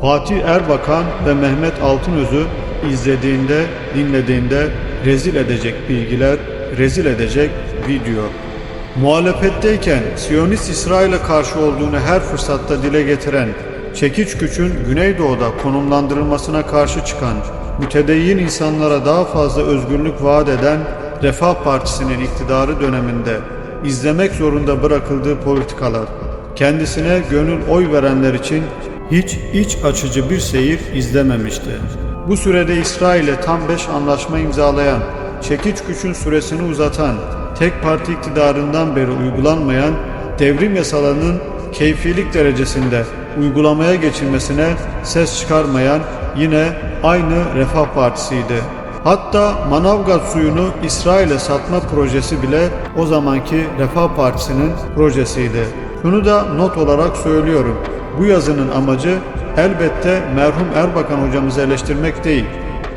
Fatih Erbakan ve Mehmet Altınöz'ü izlediğinde, dinlediğinde rezil edecek bilgiler, rezil edecek video. Muhalefetteyken Siyonist İsrail'e karşı olduğunu her fırsatta dile getiren, çekiç gücün Güneydoğu'da konumlandırılmasına karşı çıkan, mütedeyyin insanlara daha fazla özgürlük vaat eden Refah Partisi'nin iktidarı döneminde izlemek zorunda bırakıldığı politikalar, kendisine gönül oy verenler için hiç iç açıcı bir seyir izlememişti. Bu sürede İsrail'e tam 5 anlaşma imzalayan, çekiç gücün süresini uzatan, tek parti iktidarından beri uygulanmayan devrim yasalarının keyfilik derecesinde uygulamaya geçilmesine ses çıkarmayan yine aynı Refah Partisi'ydi. Hatta Manavgat suyunu İsrail'e satma projesi bile o zamanki Refah Partisi'nin projesiydi. Şunu da not olarak söylüyorum. Bu yazının amacı elbette merhum Erbakan hocamızı eleştirmek değil.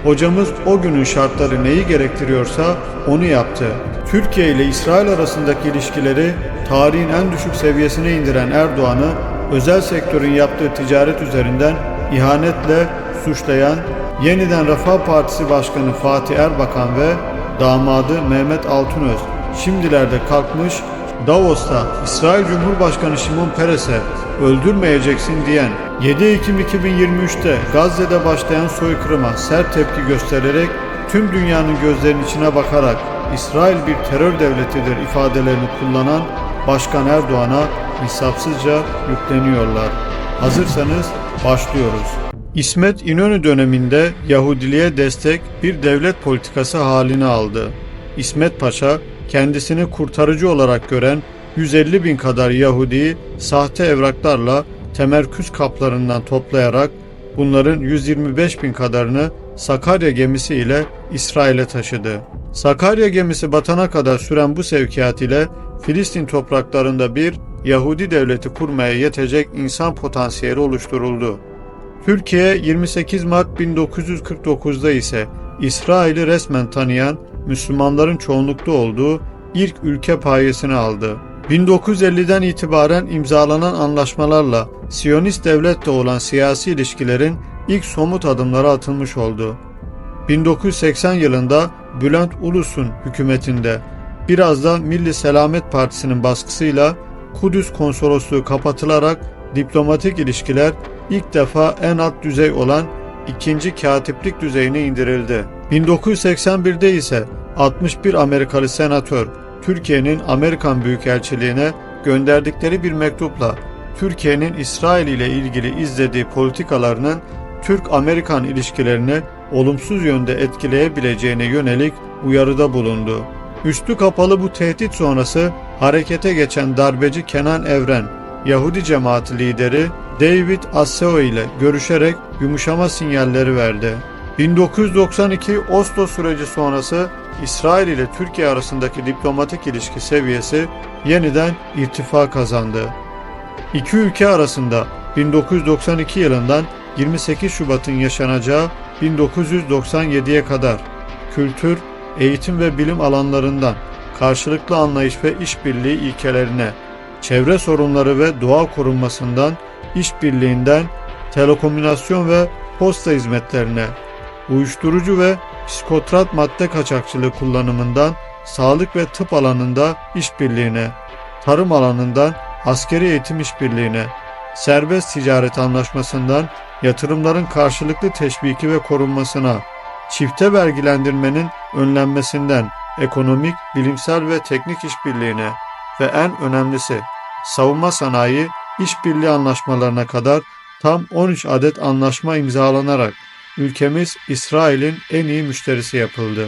Hocamız o günün şartları neyi gerektiriyorsa onu yaptı. Türkiye ile İsrail arasındaki ilişkileri tarihin en düşük seviyesine indiren Erdoğan'ı özel sektörün yaptığı ticaret üzerinden ihanetle suçlayan yeniden Refah Partisi Başkanı Fatih Erbakan ve damadı Mehmet Altınöz şimdilerde kalkmış Davos'ta İsrail Cumhurbaşkanı Şimon Peres'e öldürmeyeceksin diyen 7 Ekim 2023'te Gazze'de başlayan soykırıma sert tepki göstererek tüm dünyanın gözlerinin içine bakarak İsrail bir terör devletidir ifadelerini kullanan Başkan Erdoğan'a insafsızca yükleniyorlar. Hazırsanız başlıyoruz. İsmet İnönü döneminde Yahudiliğe destek bir devlet politikası halini aldı. İsmet Paşa kendisini kurtarıcı olarak gören 150 bin kadar Yahudi'yi sahte evraklarla temerküz kaplarından toplayarak bunların 125 bin kadarını Sakarya gemisi ile İsrail'e taşıdı. Sakarya gemisi batana kadar süren bu sevkiyat ile Filistin topraklarında bir Yahudi devleti kurmaya yetecek insan potansiyeli oluşturuldu. Türkiye 28 Mart 1949'da ise İsrail'i resmen tanıyan Müslümanların çoğunlukta olduğu ilk ülke payesini aldı. 1950'den itibaren imzalanan anlaşmalarla Siyonist devletle olan siyasi ilişkilerin ilk somut adımları atılmış oldu. 1980 yılında Bülent Ulus'un hükümetinde biraz da Milli Selamet Partisi'nin baskısıyla Kudüs konsolosluğu kapatılarak diplomatik ilişkiler ilk defa en alt düzey olan ikinci katiplik düzeyine indirildi. 1981'de ise 61 Amerikalı senatör Türkiye'nin Amerikan Büyükelçiliğine gönderdikleri bir mektupla Türkiye'nin İsrail ile ilgili izlediği politikalarının Türk-Amerikan ilişkilerini olumsuz yönde etkileyebileceğine yönelik uyarıda bulundu. Üstü kapalı bu tehdit sonrası harekete geçen darbeci Kenan Evren, Yahudi cemaati lideri David Asseo ile görüşerek yumuşama sinyalleri verdi. 1992 Oslo süreci sonrası İsrail ile Türkiye arasındaki diplomatik ilişki seviyesi yeniden irtifa kazandı. İki ülke arasında 1992 yılından 28 Şubat'ın yaşanacağı 1997'ye kadar kültür, eğitim ve bilim alanlarından karşılıklı anlayış ve işbirliği ilkelerine, çevre sorunları ve doğa korunmasından işbirliğinden telekomünikasyon ve posta hizmetlerine, uyuşturucu ve psikotrat madde kaçakçılığı kullanımından sağlık ve tıp alanında işbirliğine, tarım alanından askeri eğitim işbirliğine, serbest ticaret anlaşmasından yatırımların karşılıklı teşviki ve korunmasına, çifte vergilendirmenin önlenmesinden ekonomik, bilimsel ve teknik işbirliğine ve en önemlisi savunma sanayi işbirliği anlaşmalarına kadar tam 13 adet anlaşma imzalanarak ülkemiz İsrail'in en iyi müşterisi yapıldı.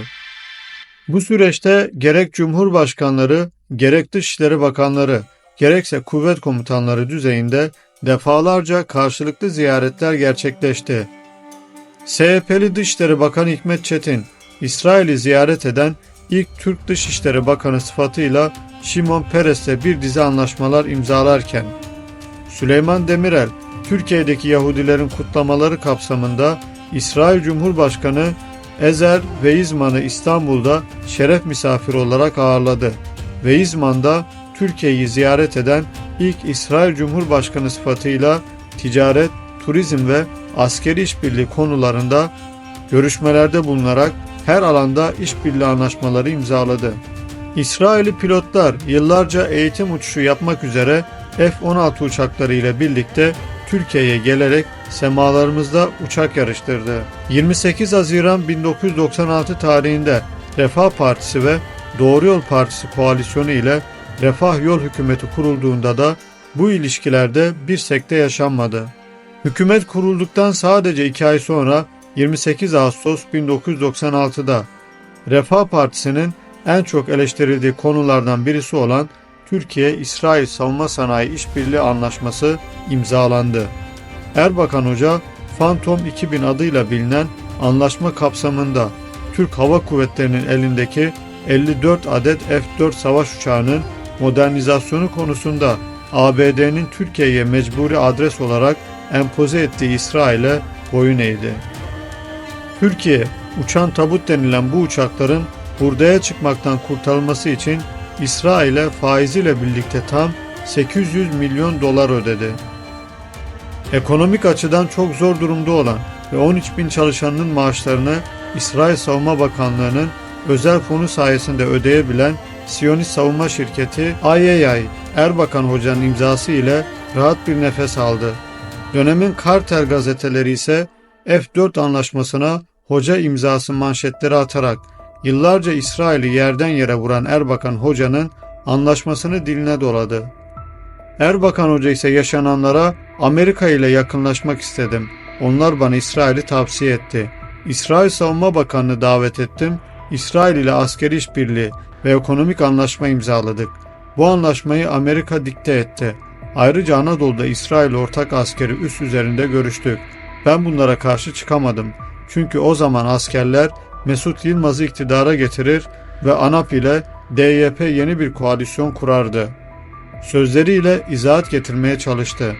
Bu süreçte gerek Cumhurbaşkanları, gerek Dışişleri Bakanları, gerekse kuvvet komutanları düzeyinde defalarca karşılıklı ziyaretler gerçekleşti. SHP'li Dışişleri Bakanı Hikmet Çetin, İsrail'i ziyaret eden ilk Türk Dışişleri Bakanı sıfatıyla Şimon Peres'le bir dizi anlaşmalar imzalarken, Süleyman Demirel, Türkiye'deki Yahudilerin kutlamaları kapsamında İsrail Cumhurbaşkanı Ezer Weizmann'ı İstanbul'da şeref misafiri olarak ağırladı. Weizmann da Türkiye'yi ziyaret eden ilk İsrail Cumhurbaşkanı sıfatıyla ticaret, turizm ve askeri işbirliği konularında görüşmelerde bulunarak her alanda işbirliği anlaşmaları imzaladı. İsraili pilotlar yıllarca eğitim uçuşu yapmak üzere F-16 uçakları ile birlikte Türkiye'ye gelerek semalarımızda uçak yarıştırdı. 28 Haziran 1996 tarihinde Refah Partisi ve Doğru Yol Partisi koalisyonu ile Refah Yol Hükümeti kurulduğunda da bu ilişkilerde bir sekte yaşanmadı. Hükümet kurulduktan sadece iki ay sonra 28 Ağustos 1996'da Refah Partisi'nin en çok eleştirildiği konulardan birisi olan Türkiye-İsrail Savunma Sanayi İşbirliği Anlaşması imzalandı. Erbakan Hoca, Phantom 2000 adıyla bilinen anlaşma kapsamında Türk Hava Kuvvetleri'nin elindeki 54 adet F-4 savaş uçağının modernizasyonu konusunda ABD'nin Türkiye'ye mecburi adres olarak empoze ettiği İsrail'e boyun eğdi. Türkiye, uçan tabut denilen bu uçakların hurdaya çıkmaktan kurtarılması için İsrail'e faiziyle birlikte tam 800 milyon dolar ödedi. Ekonomik açıdan çok zor durumda olan ve 13 bin çalışanının maaşlarını İsrail Savunma Bakanlığı'nın özel fonu sayesinde ödeyebilen Siyonist savunma şirketi IAI Erbakan Hoca'nın imzası ile rahat bir nefes aldı. Dönemin Kartel gazeteleri ise F-4 anlaşmasına hoca imzası manşetleri atarak yıllarca İsrail'i yerden yere vuran Erbakan Hoca'nın anlaşmasını diline doladı. Erbakan Hoca ise yaşananlara Amerika ile yakınlaşmak istedim. Onlar bana İsrail'i tavsiye etti. İsrail Savunma Bakanı'nı davet ettim. İsrail ile askeri işbirliği ve ekonomik anlaşma imzaladık. Bu anlaşmayı Amerika dikte etti. Ayrıca Anadolu'da İsrail ortak askeri üs üzerinde görüştük. Ben bunlara karşı çıkamadım. Çünkü o zaman askerler Mesut Yılmaz'ı iktidara getirir ve ANAP ile DYP yeni bir koalisyon kurardı. Sözleriyle izahat getirmeye çalıştı.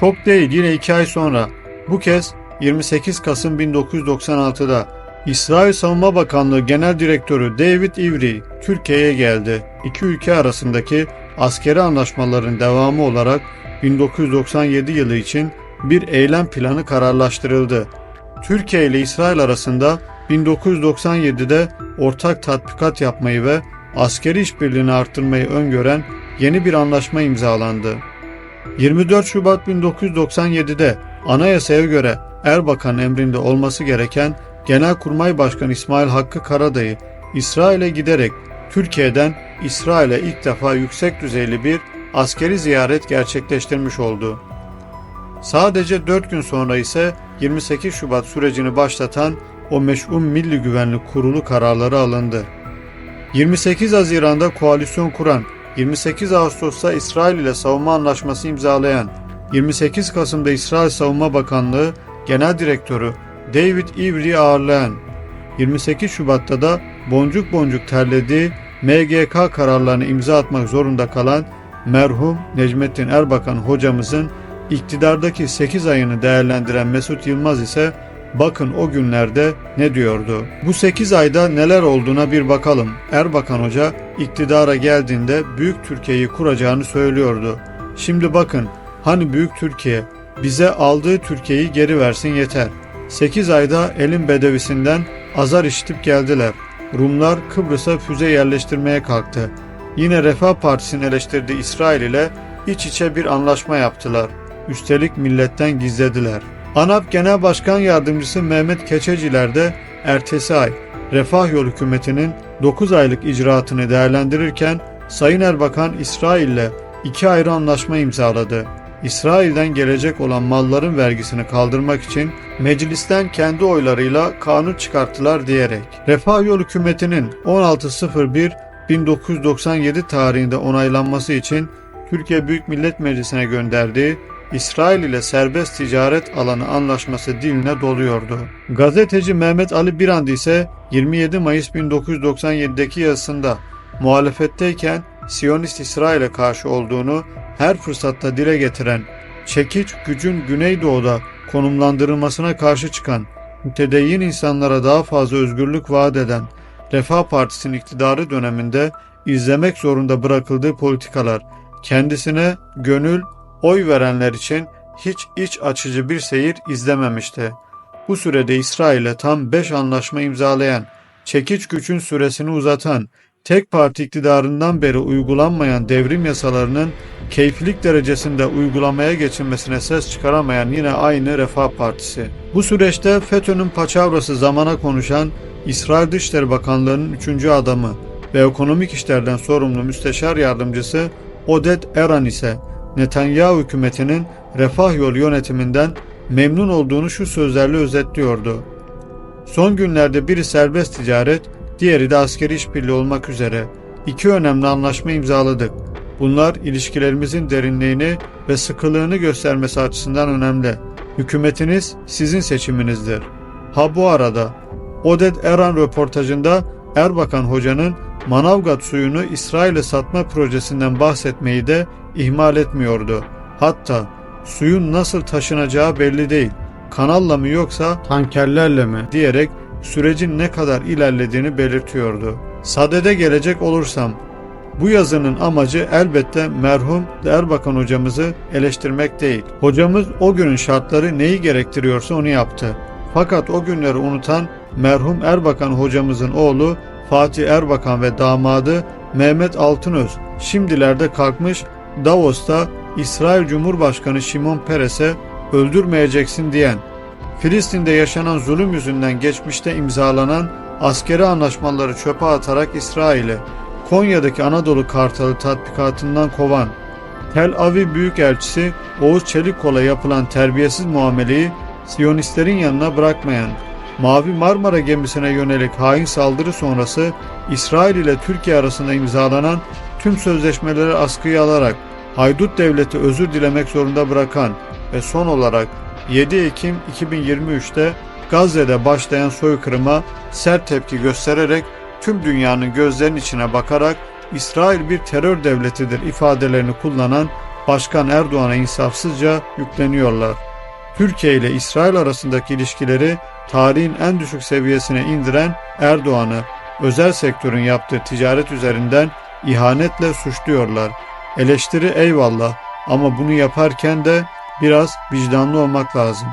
Çok değil yine iki ay sonra bu kez 28 Kasım 1996'da İsrail Savunma Bakanlığı Genel Direktörü David Ivry Türkiye'ye geldi. İki ülke arasındaki askeri anlaşmaların devamı olarak 1997 yılı için bir eylem planı kararlaştırıldı. Türkiye ile İsrail arasında 1997'de ortak tatbikat yapmayı ve askeri işbirliğini arttırmayı öngören yeni bir anlaşma imzalandı. 24 Şubat 1997'de anayasaya göre Erbakan emrinde olması gereken Genelkurmay Başkanı İsmail Hakkı Karadayı İsrail'e giderek Türkiye'den İsrail'e ilk defa yüksek düzeyli bir askeri ziyaret gerçekleştirmiş oldu. Sadece 4 gün sonra ise 28 Şubat sürecini başlatan o meş'um Milli Güvenlik Kurulu kararları alındı. 28 Haziran'da koalisyon kuran, 28 Ağustos'ta İsrail ile savunma anlaşması imzalayan, 28 Kasım'da İsrail Savunma Bakanlığı Genel Direktörü David Ivry'i ağırlayan, 28 Şubat'ta da boncuk boncuk terlediği MGK kararlarını imza atmak zorunda kalan merhum Necmettin Erbakan hocamızın iktidardaki 8 ayını değerlendiren Mesut Yılmaz ise bakın o günlerde ne diyordu. Bu 8 ayda neler olduğuna bir bakalım. Erbakan Hoca iktidara geldiğinde Büyük Türkiye'yi kuracağını söylüyordu. Şimdi bakın hani Büyük Türkiye bize aldığı Türkiye'yi geri versin yeter. 8 ayda elin bedevisinden azar işitip geldiler. Rumlar Kıbrıs'a füze yerleştirmeye kalktı. Yine Refah Partisi'nin eleştirdiği İsrail ile iç içe bir anlaşma yaptılar. Üstelik milletten gizlediler. ANAP Genel Başkan Yardımcısı Mehmet Keçeciler de ertesi ay Refah Yol hükümetinin 9 aylık icraatını değerlendirirken Sayın Erbakan İsrail ile iki ayrı anlaşma imzaladı. İsrail'den gelecek olan malların vergisini kaldırmak için meclisten kendi oylarıyla kanun çıkarttılar diyerek. Refah Yol hükümetinin 16.01.1997 tarihinde onaylanması için Türkiye Büyük Millet Meclisi'ne gönderdiği İsrail ile serbest ticaret alanı anlaşması diline doluyordu. Gazeteci Mehmet Ali Birand ise 27 Mayıs 1997'deki yazısında muhalefetteyken Siyonist İsrail'e karşı olduğunu her fırsatta dile getiren, çekiç gücün Güneydoğu'da konumlandırılmasına karşı çıkan, mütedeyyin insanlara daha fazla özgürlük vaat eden Refah Partisi'nin iktidarı döneminde izlemek zorunda bırakıldığı politikalar kendisine gönül, oy verenler için hiç iç açıcı bir seyir izlememişti. Bu sürede İsrail'e tam 5 anlaşma imzalayan, çekiç gücün süresini uzatan, tek parti iktidarından beri uygulanmayan devrim yasalarının keyfilik derecesinde uygulamaya geçilmesine ses çıkaramayan yine aynı Refah Partisi. Bu süreçte FETÖ'nün paçavrası zamana konuşan İsrail Dışişleri Bakanlığı'nın üçüncü adamı ve ekonomik işlerden sorumlu müsteşar yardımcısı Odet Eran ise Netanyahu hükümetinin refah yolu yönetiminden memnun olduğunu şu sözlerle özetliyordu. Son günlerde biri serbest ticaret, diğeri de askeri işbirliği olmak üzere iki önemli anlaşma imzaladık. Bunlar ilişkilerimizin derinliğini ve sıkılığını göstermesi açısından önemli. Hükümetiniz sizin seçiminizdir. Ha bu arada Odet Eran röportajında Erbakan Hoca'nın Manavgat suyunu İsrail'e satma projesinden bahsetmeyi de ihmal etmiyordu. Hatta suyun nasıl taşınacağı belli değil. Kanalla mı yoksa tankerlerle mi diyerek sürecin ne kadar ilerlediğini belirtiyordu. Sadede gelecek olursam bu yazının amacı elbette merhum Erbakan hocamızı eleştirmek değil. Hocamız o günün şartları neyi gerektiriyorsa onu yaptı. Fakat o günleri unutan merhum Erbakan hocamızın oğlu Fatih Erbakan ve damadı Mehmet Altınöz şimdilerde kalkmış Davos'ta İsrail Cumhurbaşkanı Şimon Peres'e öldürmeyeceksin diyen, Filistin'de yaşanan zulüm yüzünden geçmişte imzalanan askeri anlaşmaları çöpe atarak İsrail'e, Konya'daki Anadolu Kartalı tatbikatından kovan, Tel Aviv Büyükelçisi Oğuz Çelikkol'a yapılan terbiyesiz muameleyi Siyonistlerin yanına bırakmayan, Mavi Marmara gemisine yönelik hain saldırı sonrası İsrail ile Türkiye arasında imzalanan tüm sözleşmeleri askıya alarak Haydut Devleti özür dilemek zorunda bırakan ve son olarak 7 Ekim 2023'te Gazze'de başlayan soykırıma sert tepki göstererek tüm dünyanın gözlerinin içine bakarak İsrail bir terör devletidir ifadelerini kullanan Başkan Erdoğan'a insafsızca yükleniyorlar. Türkiye ile İsrail arasındaki ilişkileri tarihin en düşük seviyesine indiren Erdoğan'ı özel sektörün yaptığı ticaret üzerinden ihanetle suçluyorlar. Eleştiri eyvallah ama bunu yaparken de biraz vicdanlı olmak lazım.